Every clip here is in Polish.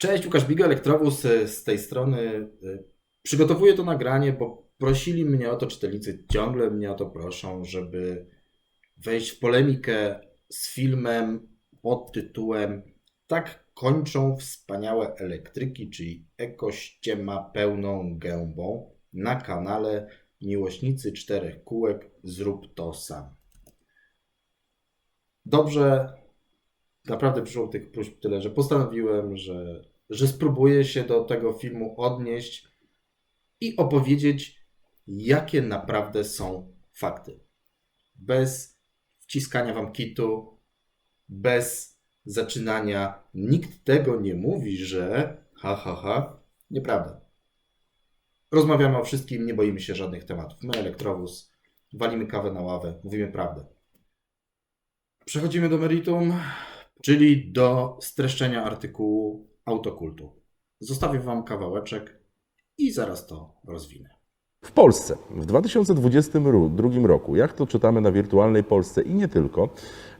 Cześć, Łukasz Biga, Elektrowóz y, z tej strony. Y, Przygotowuję to nagranie, bo prosili mnie o to, czytelnicy ciągle mnie o to proszą, żeby wejść w polemikę z filmem pod tytułem Tak kończą wspaniałe elektryki, czyli ekościema pełną gębą na kanale Miłośnicy Czterech Kółek Zrób to sam. Dobrze, naprawdę przyszło tych próśb tyle, że postanowiłem, że, że spróbuję się do tego filmu odnieść i opowiedzieć, jakie naprawdę są fakty. Bez wciskania wam kitu, bez zaczynania. Nikt tego nie mówi, że ha, ha, ha. Nieprawda. Rozmawiamy o wszystkim, nie boimy się żadnych tematów. My, elektrowóz, walimy kawę na ławę, mówimy prawdę. Przechodzimy do meritum czyli do streszczenia artykułu autokultu. Zostawię Wam kawałeczek i zaraz to rozwinę. W Polsce w 2022 roku, jak to czytamy na wirtualnej Polsce i nie tylko,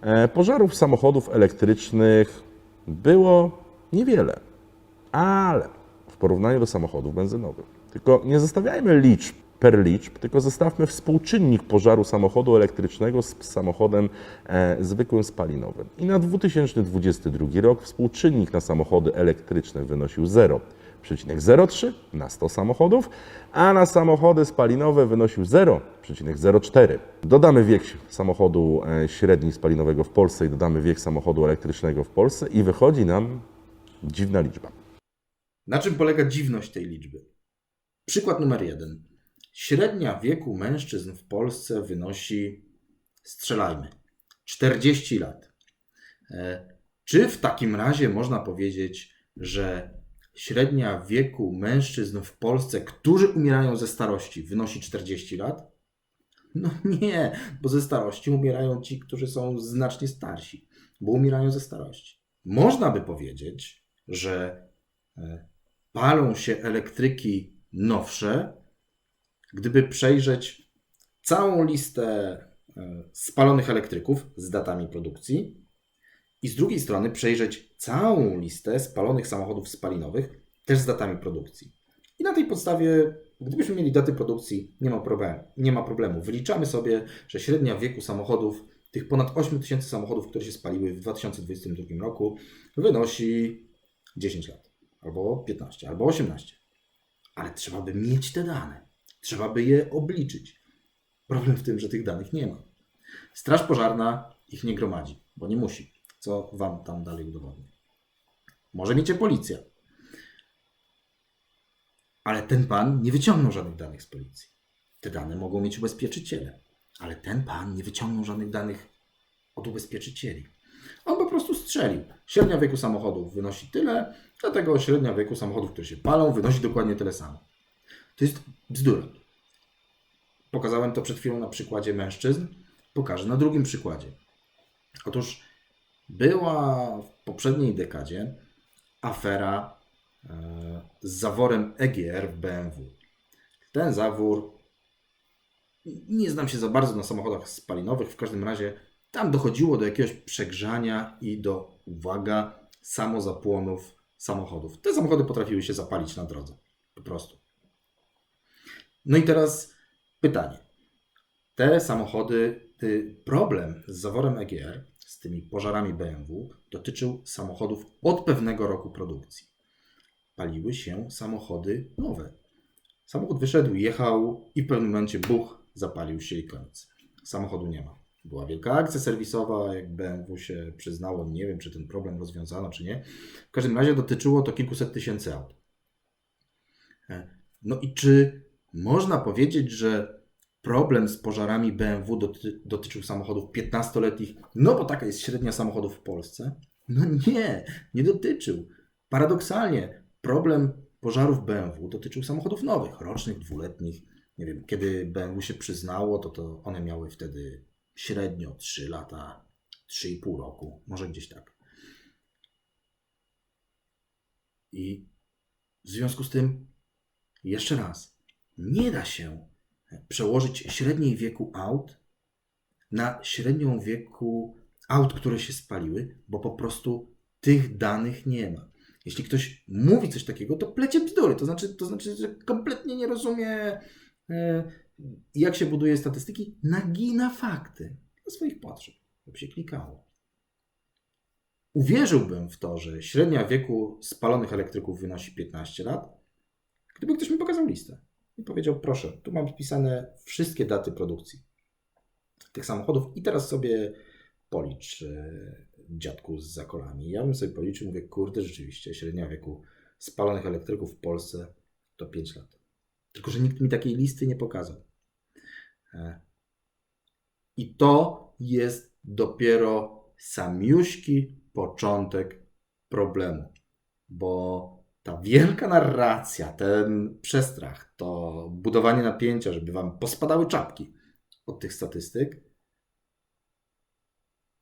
e, pożarów samochodów elektrycznych było niewiele, ale w porównaniu do samochodów benzynowych. Tylko nie zostawiajmy liczb per liczb, tylko zostawmy współczynnik pożaru samochodu elektrycznego z samochodem e, zwykłym spalinowym. I na 2022 rok współczynnik na samochody elektryczne wynosił 0,03 na 100 samochodów, a na samochody spalinowe wynosił 0,04. Dodamy wiek samochodu e, średni spalinowego w Polsce i dodamy wiek samochodu elektrycznego w Polsce i wychodzi nam dziwna liczba. Na czym polega dziwność tej liczby? Przykład numer jeden. Średnia wieku mężczyzn w Polsce wynosi, strzelajmy, 40 lat. E, Czy w takim razie można powiedzieć, że średnia wieku mężczyzn w Polsce, którzy umierają ze starości, wynosi 40 lat? No nie, bo ze starości umierają ci, którzy są znacznie starsi, bo umierają ze starości. Można by powiedzieć, że e, palą się elektryki nowsze, gdyby przejrzeć całą listę e, spalonych elektryków z datami produkcji i z drugiej strony przejrzeć całą listę spalonych samochodów spalinowych też z datami produkcji. I na tej podstawie, gdybyśmy mieli daty produkcji, nie ma problemu. Nie ma problemu. Wyliczamy sobie, że średnia wieku samochodów, tych ponad 8 tysięcy samochodów, które się spaliły w 2022 roku, wynosi 10 lat, albo 15, albo 18. Ale trzeba by mieć te dane. Trzeba by je obliczyć. Problem w tym, że tych danych nie ma. Straż pożarna ich nie gromadzi, bo nie musi. Co wam tam dalej udowodnię? Może miecie policja. Ale ten pan nie wyciągnął żadnych danych z policji. Te dane mogą mieć ubezpieczyciele. Ale ten pan nie wyciągnął żadnych danych od ubezpieczycieli. On po prostu strzelił. Średnia wieku samochodów wynosi tyle, dlatego średnia wieku samochodów, które się palą, wynosi dokładnie tyle samo. To jest bzdura. Pokazałem to przed chwilą na przykładzie mężczyzn. Pokażę na drugim przykładzie. Otóż była w poprzedniej dekadzie afera e, z zaworem EGR w BMW. Ten zawór, nie znam się za bardzo na samochodach spalinowych, w każdym razie tam dochodziło do jakiegoś przegrzania i do, uwaga, samozapłonów samochodów. Te samochody potrafiły się zapalić na drodze. Po prostu. No i teraz pytanie. Te samochody, problem z zaworem EGR, z tymi pożarami BMW, dotyczył samochodów od pewnego roku produkcji. Paliły się samochody nowe. Samochód wyszedł, jechał i w pewnym momencie buch, zapalił się i koniec. Samochodu nie ma. Była wielka akcja serwisowa, jak BMW się przyznało, nie wiem, czy ten problem rozwiązano, czy nie. W każdym razie dotyczyło to kilkuset tysięcy aut. No i czy można powiedzieć, że problem z pożarami BMW doty dotyczył samochodów 15-letnich, no bo taka jest średnia samochodów w Polsce? No nie, nie dotyczył. Paradoksalnie, problem pożarów BMW dotyczył samochodów nowych, rocznych, dwuletnich. Nie wiem, kiedy BMW się przyznało, to, to one miały wtedy średnio 3 lata, 3,5 roku, może gdzieś tak. I w związku z tym, jeszcze raz, nie da się przełożyć średniej wieku aut na średnią wieku aut, które się spaliły, bo po prostu tych danych nie ma. Jeśli ktoś mówi coś takiego, to plecie bzdury. To znaczy, to znaczy że kompletnie nie rozumie, e, jak się buduje statystyki, nagina fakty dla swoich potrzeb, żeby się klikało. Uwierzyłbym w to, że średnia wieku spalonych elektryków wynosi 15 lat, gdyby ktoś mi pokazał listę i powiedział: Proszę, tu mam wpisane wszystkie daty produkcji tych samochodów i teraz sobie policz e, dziadku z zakolami. Ja bym sobie policzył, mówię, kurde, rzeczywiście, średnia wieku spalonych elektryków w Polsce to 5 lat. Tylko, że nikt mi takiej listy nie pokazał. E, I to jest dopiero samiuśki początek problemu, bo ta wielka narracja, ten przestrach, to budowanie napięcia, żeby wam pospadały czapki od tych statystyk,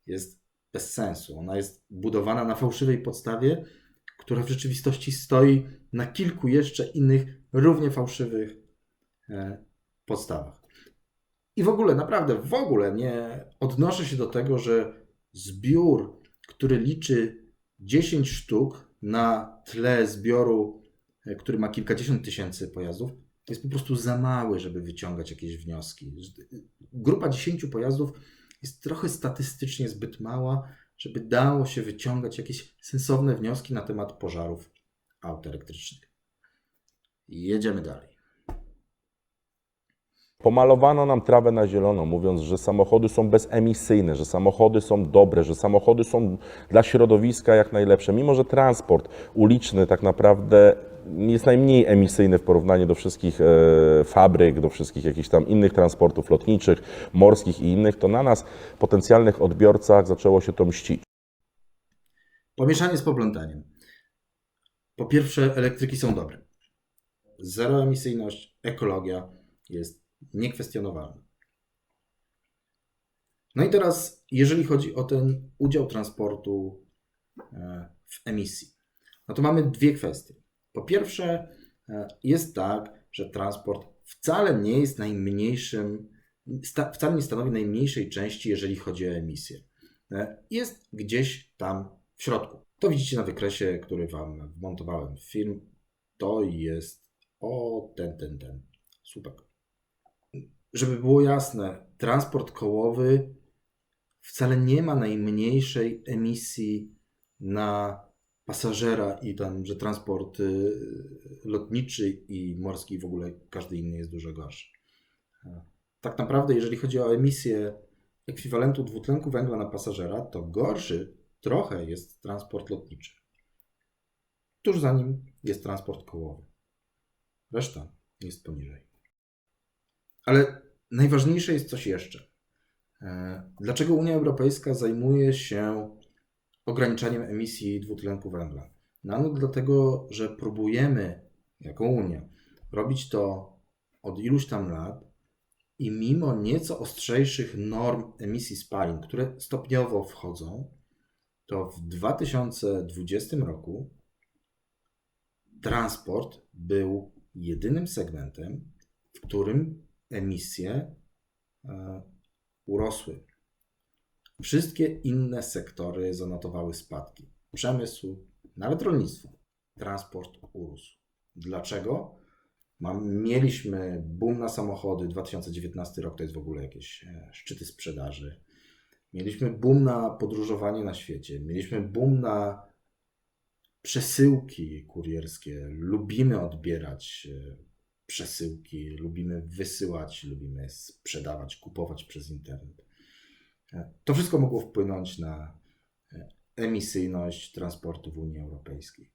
jest bez sensu. Ona jest budowana na fałszywej podstawie, która w rzeczywistości stoi na kilku jeszcze innych, równie fałszywych e, podstawach. I w ogóle, naprawdę, w ogóle nie odnoszę się do tego, że zbiór, który liczy 10 sztuk na tle zbioru, e, który ma kilkadziesiąt tysięcy pojazdów, jest po prostu za mały, żeby wyciągać jakieś wnioski. Grupa 10 pojazdów jest trochę statystycznie zbyt mała, żeby dało się wyciągać jakieś sensowne wnioski na temat pożarów aut elektrycznych. Jedziemy dalej. Pomalowano nam trawę na zielono, mówiąc, że samochody są bezemisyjne, że samochody są dobre, że samochody są dla środowiska jak najlepsze, mimo że transport uliczny tak naprawdę jest najmniej emisyjny w porównaniu do wszystkich e, fabryk, do wszystkich jakichś tam innych transportów lotniczych, morskich i innych, to na nas, potencjalnych odbiorcach, zaczęło się to mścić. Pomieszanie z poplątaniem. Po pierwsze, elektryki są dobre. Zeroemisyjność, ekologia jest niekwestionowalna. No i teraz, jeżeli chodzi o ten udział transportu e, w emisji, no to mamy dwie kwestie. Po pierwsze, e, jest tak, że transport wcale nie jest najmniejszym, wcale nie stanowi najmniejszej części, jeżeli chodzi o emisję. E, Jest gdzieś tam w środku. To widzicie na wykresie, który Wam wmontowałem w film. To jest o ten, ten, ten słupek. Żeby było jasne, transport kołowy wcale nie ma najmniejszej emisji na pasażera i tam, że transport y, lotniczy i morski w ogóle każdy inny jest dużo gorszy. E, Tak naprawdę, jeżeli chodzi o emisję ekwiwalentu dwutlenku węgla na pasażera, to gorszy trochę jest transport lotniczy. Tuż za nim jest transport kołowy. Reszta jest poniżej. Ale najważniejsze jest coś jeszcze. E, Dlaczego Unia Europejska zajmuje się ograniczaniem emisji dwutlenku węgla? No, no dlatego, że próbujemy jako Unia robić to od iluś tam lat i mimo nieco ostrzejszych norm emisji spalin, które stopniowo wchodzą, to w 2020 roku transport był jedynym segmentem, w którym emisje e, urosły. Wszystkie inne sektory zanotowały spadki. Przemysł, nawet rolnictwo, transport urósł. Dlaczego? Mieliśmy boom na samochody, 2019 rok to jest w ogóle jakieś e, szczyty sprzedaży. Mieliśmy boom na podróżowanie na świecie, mieliśmy boom na przesyłki kurierskie. Lubimy odbierać e, przesyłki, lubimy wysyłać, lubimy sprzedawać, kupować przez internet. To wszystko mogło wpłynąć na e, emisyjność transportu w Unii Europejskiej.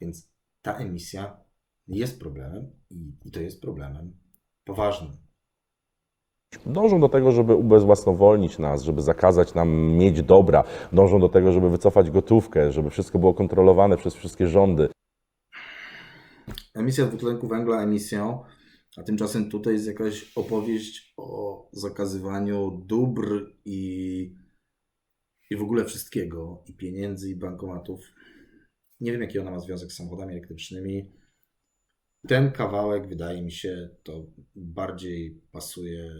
Więc ta emisja jest problemem i to jest problemem poważnym. Dążą do tego, żeby ubezwłasnowolnić nas, żeby zakazać nam mieć dobra, dążą do tego, żeby wycofać gotówkę, żeby wszystko było kontrolowane przez wszystkie rządy. Emisja dwutlenku węgla emisją, a tymczasem tutaj jest jakaś opowieść o zakazywaniu dóbr i, i w ogóle wszystkiego, i pieniędzy, i bankomatów. Nie wiem, jaki ona ma związek z samochodami elektrycznymi. Ten kawałek, wydaje mi się, to bardziej pasuje,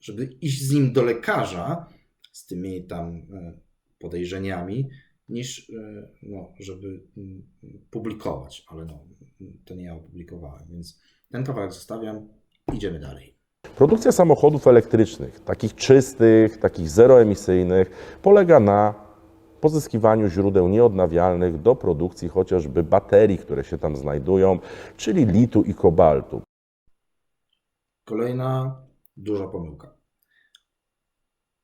żeby iść z nim do lekarza, z tymi tam e, podejrzeniami, niż e, no, żeby mm, publikować, ale no, to nie ja opublikowałem, więc ten kawałek zostawiam, idziemy dalej. Produkcja samochodów elektrycznych, takich czystych, takich zeroemisyjnych, polega na pozyskiwaniu źródeł nieodnawialnych do produkcji chociażby baterii, które się tam znajdują, czyli litu i kobaltu. Kolejna duża pomyłka.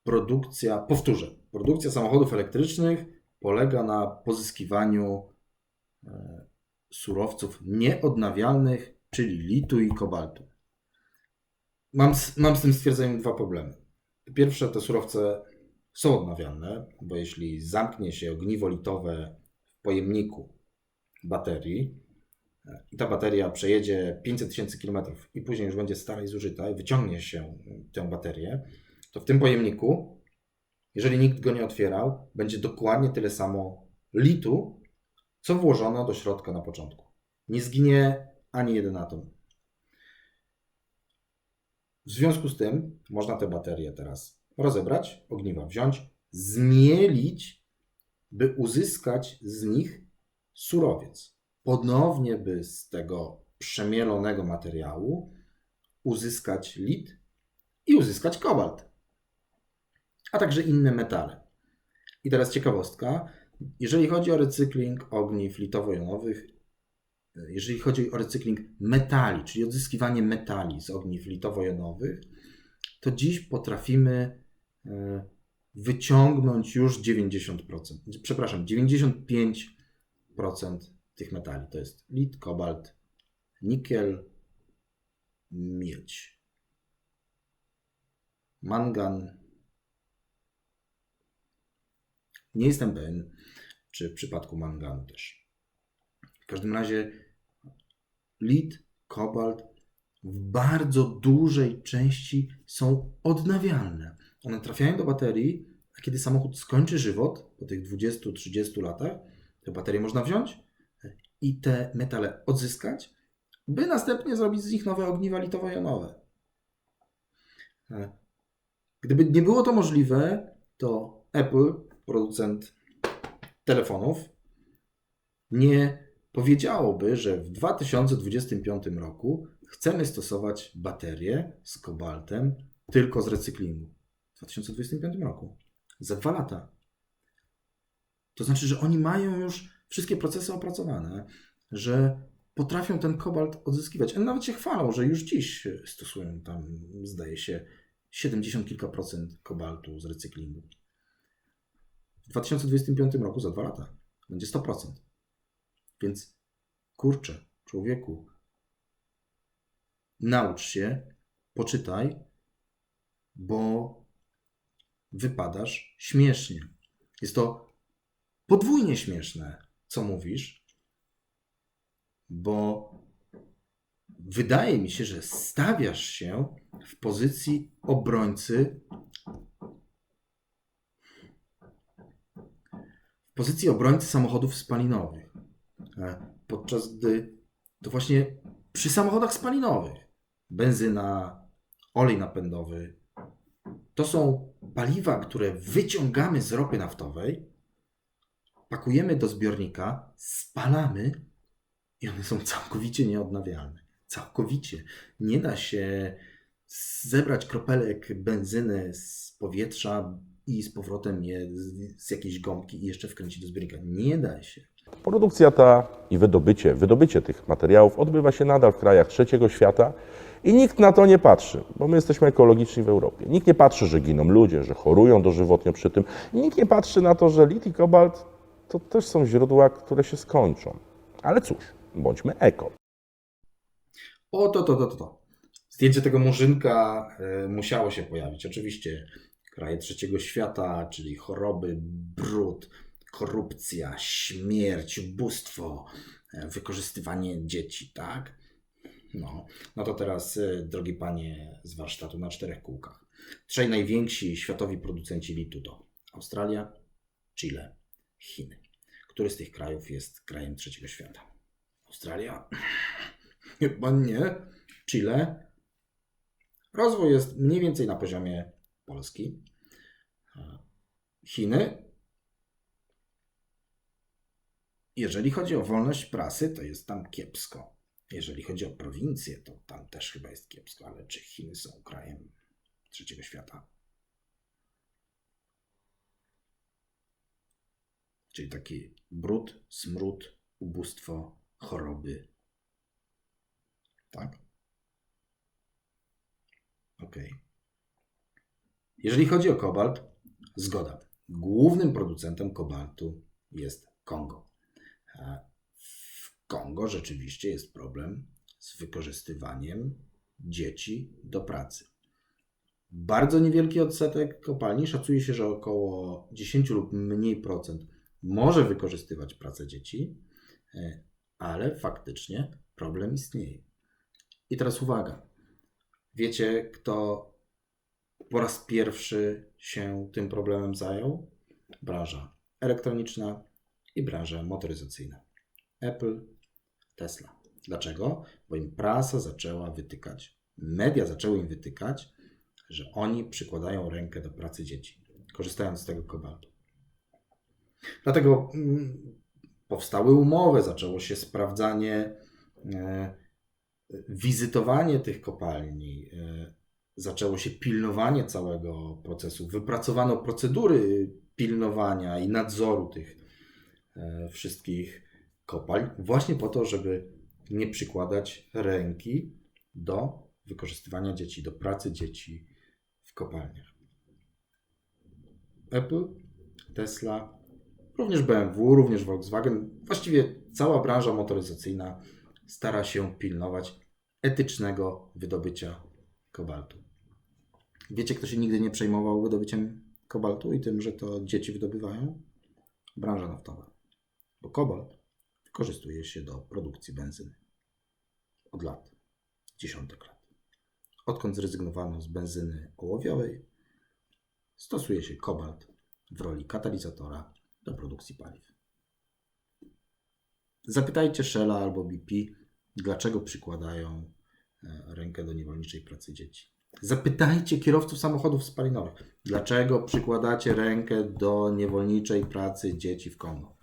Produkcja, powtórzę, produkcja samochodów elektrycznych polega na pozyskiwaniu e, surowców nieodnawialnych, czyli litu i kobaltu. Mam z, mam z tym stwierdzeniem dwa problemy. Pierwsze, te surowce są odnawialne, bo jeśli zamknie się ogniwo litowe w pojemniku baterii, e, i ta bateria przejedzie 500 tysięcy kilometrów i później już będzie stara i zużyta i wyciągnie się tę baterię, to w tym pojemniku, jeżeli nikt go nie otwierał, będzie dokładnie tyle samo litu, co włożono do środka na początku. Nie zginie ani jeden atom. W związku z tym można te baterie teraz rozebrać, ogniwa wziąć, zmielić, by uzyskać z nich surowiec. Ponownie, by z tego przemielonego materiału uzyskać lit i uzyskać kobalt, a także inne metale. I teraz ciekawostka. Jeżeli chodzi o recykling ogniw litowo-jonowych, jeżeli chodzi o recykling metali, czyli odzyskiwanie metali z ogniw litowo-jonowych, to dziś potrafimy e, wyciągnąć już 90%, przepraszam, 95% tych metali. To jest lit, kobalt, nikiel, miedź, mangan. Nie jestem pewien, czy w przypadku manganu też. W każdym razie lit, kobalt w bardzo dużej części są odnawialne. One trafiają do baterii, a kiedy samochód skończy żywot po tych 20-30 latach, te baterie można wziąć i te metale odzyskać, by następnie zrobić z nich nowe ogniwa litowo-jonowe. Gdyby nie było to możliwe, to Apple, producent telefonów, nie powiedziałoby, że w 2025 roku chcemy stosować baterie z kobaltem tylko z recyklingu. W 2025 roku. Za dwa lata. To znaczy, że oni mają już wszystkie procesy opracowane, że potrafią ten kobalt odzyskiwać. Oni nawet się chwalą, że już dziś stosują tam, zdaje się, 70 kilka procent kobaltu z recyklingu. W 2025 roku, za dwa lata, będzie 100%. Więc kurczę, człowieku, naucz się, poczytaj, bo wypadasz śmiesznie. Jest to podwójnie śmieszne, co mówisz, bo wydaje mi się, że stawiasz się w pozycji obrońcy. Pozycji obrońcy samochodów spalinowych. E, Podczas gdy to właśnie przy samochodach spalinowych benzyna, olej napędowy to są paliwa, które wyciągamy z ropy naftowej, pakujemy do zbiornika, spalamy i one są całkowicie nieodnawialne. Całkowicie. Nie da się zebrać kropelek benzyny z powietrza i z powrotem je z, jakiejś gąbki i jeszcze wkręcić do zbiornika. Nie da się. Produkcja ta i wydobycie, wydobycie tych materiałów odbywa się nadal w krajach trzeciego świata i nikt na to nie patrzy, bo my jesteśmy ekologiczni w Europie. Nikt nie patrzy, że giną ludzie, że chorują dożywotnio przy tym. Nikt nie patrzy na to, że lit i kobalt to też są źródła, które się skończą. Ale cóż, bądźmy eko. O, to, to, to, to, to. Zdjęcie tego murzynka e, musiało się pojawić. Oczywiście kraje trzeciego świata, czyli choroby, brud, korupcja, śmierć, ubóstwo, e, wykorzystywanie dzieci, tak? No, no to teraz, e, drogi panie z warsztatu na czterech kółkach. Trzej najwięksi światowi producenci litu to Australia, Chile, Chiny. Który z tych krajów jest krajem trzeciego świata? Australia? Chyba nie. Chile. Rozwój jest mniej więcej na poziomie Polski. Chiny. jeżeli chodzi o wolność prasy, to jest tam kiepsko. Jeżeli chodzi o prowincję, to tam też chyba jest kiepsko, ale czy Chiny są krajem trzeciego świata? Czyli taki brud, smród, ubóstwo, choroby. Tak? Okej. Jeżeli chodzi o kobalt, zgoda. Głównym producentem kobaltu jest Kongo. W Kongo rzeczywiście jest problem z wykorzystywaniem dzieci do pracy. Bardzo niewielki odsetek kopalni, szacuje się, że około 10 lub mniej procent może wykorzystywać pracę dzieci, e, ale faktycznie problem istnieje. I teraz uwaga. Wiecie, kto po raz pierwszy się tym problemem zajął? Branża elektroniczna i branża motoryzacyjna. Apple, Tesla. Dlaczego? Bo im prasa zaczęła wytykać, media zaczęły im wytykać, że oni przykładają rękę do pracy dzieci, korzystając z tego kobaltu. Dlatego mm, powstały umowy, zaczęło się sprawdzanie, e, wizytowanie tych kopalni, e, zaczęło się pilnowanie całego procesu. Wypracowano procedury pilnowania i nadzoru tych e, wszystkich kopalń, właśnie po to, żeby nie przykładać ręki do wykorzystywania dzieci, do pracy dzieci w kopalniach. Apple, Tesla, również BMW, również Volkswagen, właściwie cała branża motoryzacyjna stara się pilnować etycznego wydobycia kobaltu. Wiecie, kto się nigdy nie przejmował wydobyciem kobaltu i tym, że to dzieci wydobywają? Branża naftowa. Bo kobalt wykorzystuje się do produkcji benzyny. Od lat. Dziesiątek lat. Odkąd zrezygnowano z benzyny ołowiowej, stosuje się kobalt w roli katalizatora do produkcji paliw. Zapytajcie Shella albo BP, dlaczego przykładają e, rękę do niewolniczej pracy dzieci. Zapytajcie kierowców samochodów spalinowych, dlaczego przykładacie rękę do niewolniczej pracy dzieci w Kongo.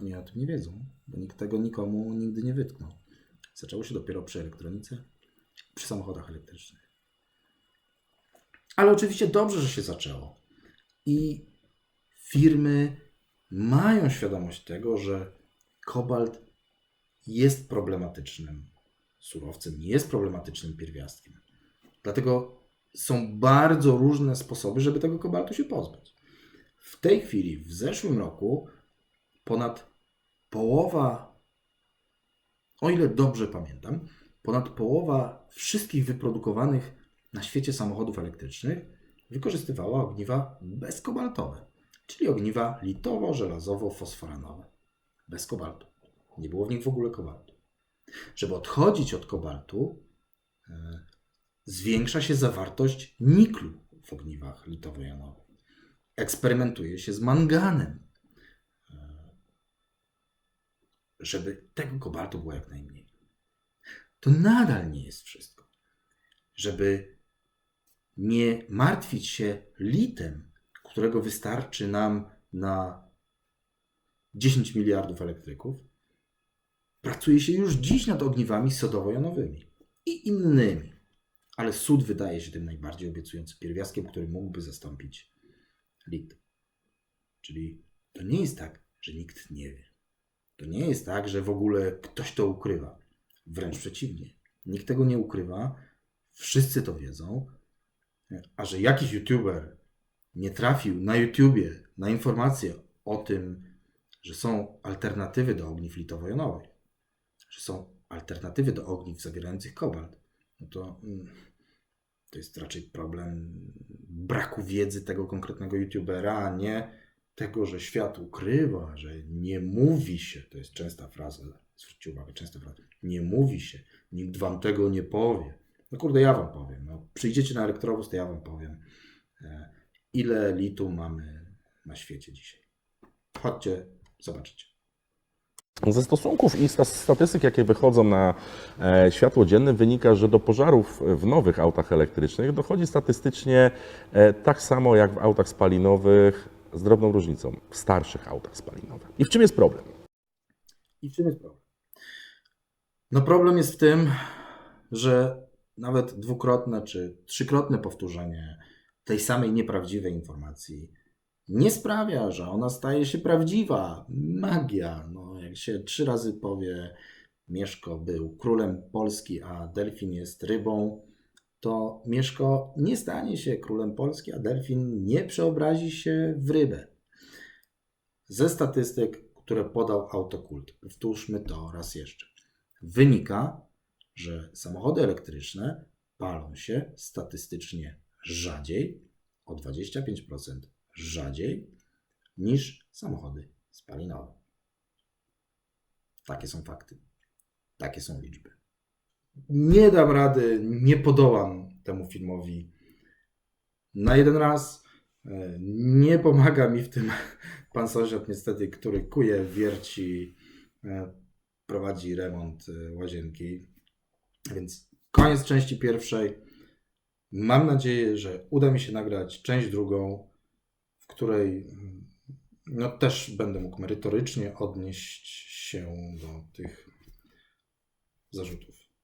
Oni o tym nie wiedzą, bo nikt tego nikomu nigdy nie wytknął. Zaczęło się dopiero przy elektronice, przy samochodach elektrycznych. Ale oczywiście dobrze, że się zaczęło. I firmy mają świadomość tego, że kobalt jest problematycznym surowcem, jest problematycznym pierwiastkiem. Dlatego są bardzo różne sposoby, żeby tego kobaltu się pozbyć. W tej chwili, w zeszłym roku, ponad połowa, o ile dobrze pamiętam, ponad połowa wszystkich wyprodukowanych na świecie samochodów elektrycznych wykorzystywała ogniwa bezkobaltowe, czyli ogniwa litowo-żelazowo-fosforanowe. Bez kobaltu. Nie było w nich w ogóle kobaltu. Żeby odchodzić od kobaltu, e, zwiększa się zawartość niklu w ogniwach litowo-jonowych. Eksperymentuje się z manganem, e, żeby tego kobaltu było jak najmniej. To nadal nie jest wszystko. Żeby nie martwić się litem, którego wystarczy nam na 10 miliardów elektryków, pracuje się już dziś nad ogniwami sodowo-jonowymi i innymi. Ale sód wydaje się tym najbardziej obiecującym pierwiastkiem, który mógłby zastąpić lit. Czyli to nie jest tak, że nikt nie wie. To nie jest tak, że w ogóle ktoś to ukrywa. Wręcz przeciwnie. Nikt tego nie ukrywa, wszyscy to wiedzą, a że jakiś youtuber nie trafił na YouTubie na informację o tym, że są alternatywy do ogniw litowo-jonowych, że są alternatywy do ogniw zawierających kobalt, no to mm, to jest raczej problem braku wiedzy tego konkretnego youtubera, a nie tego, że świat ukrywa, że nie mówi się. To jest częsta fraza, zwróćcie uwagę, częsta fraza. Nie mówi się, nikt wam tego nie powie. No kurde, ja wam powiem. No, przyjdziecie na elektrowóz, to ja wam powiem, e, ile litu mamy na świecie dzisiaj. Chodźcie, zobaczycie. Ze stosunków i sta- statystyk, jakie wychodzą na e, światło dzienne, wynika, że do pożarów w nowych autach elektrycznych dochodzi statystycznie e, tak samo jak w autach spalinowych z drobną różnicą, w starszych autach spalinowych. I w czym jest problem? I w czym jest problem? No problem jest w tym, że nawet dwukrotne czy trzykrotne powtórzenie tej samej nieprawdziwej informacji nie sprawia, że ona staje się prawdziwa. Magia. No, jak się trzy razy powie, Mieszko był królem Polski, a delfin jest rybą, to Mieszko nie stanie się królem Polski, a delfin nie przeobrazi się w rybę. Ze statystyk, które podał Autokult, powtórzmy to raz jeszcze, wynika, że samochody elektryczne palą się statystycznie rzadziej, o 25% rzadziej niż samochody spalinowe. Takie są fakty. Takie są liczby. Nie dam rady, nie podołam temu filmowi na jeden raz. E, Nie pomaga mi w tym pan sąsiad, niestety, który kuje, wierci, e, prowadzi remont e, łazienki. Więc koniec części pierwszej. Mam nadzieję, że uda mi się nagrać część drugą, w której no, też będę mógł merytorycznie odnieść się do tych zarzutów.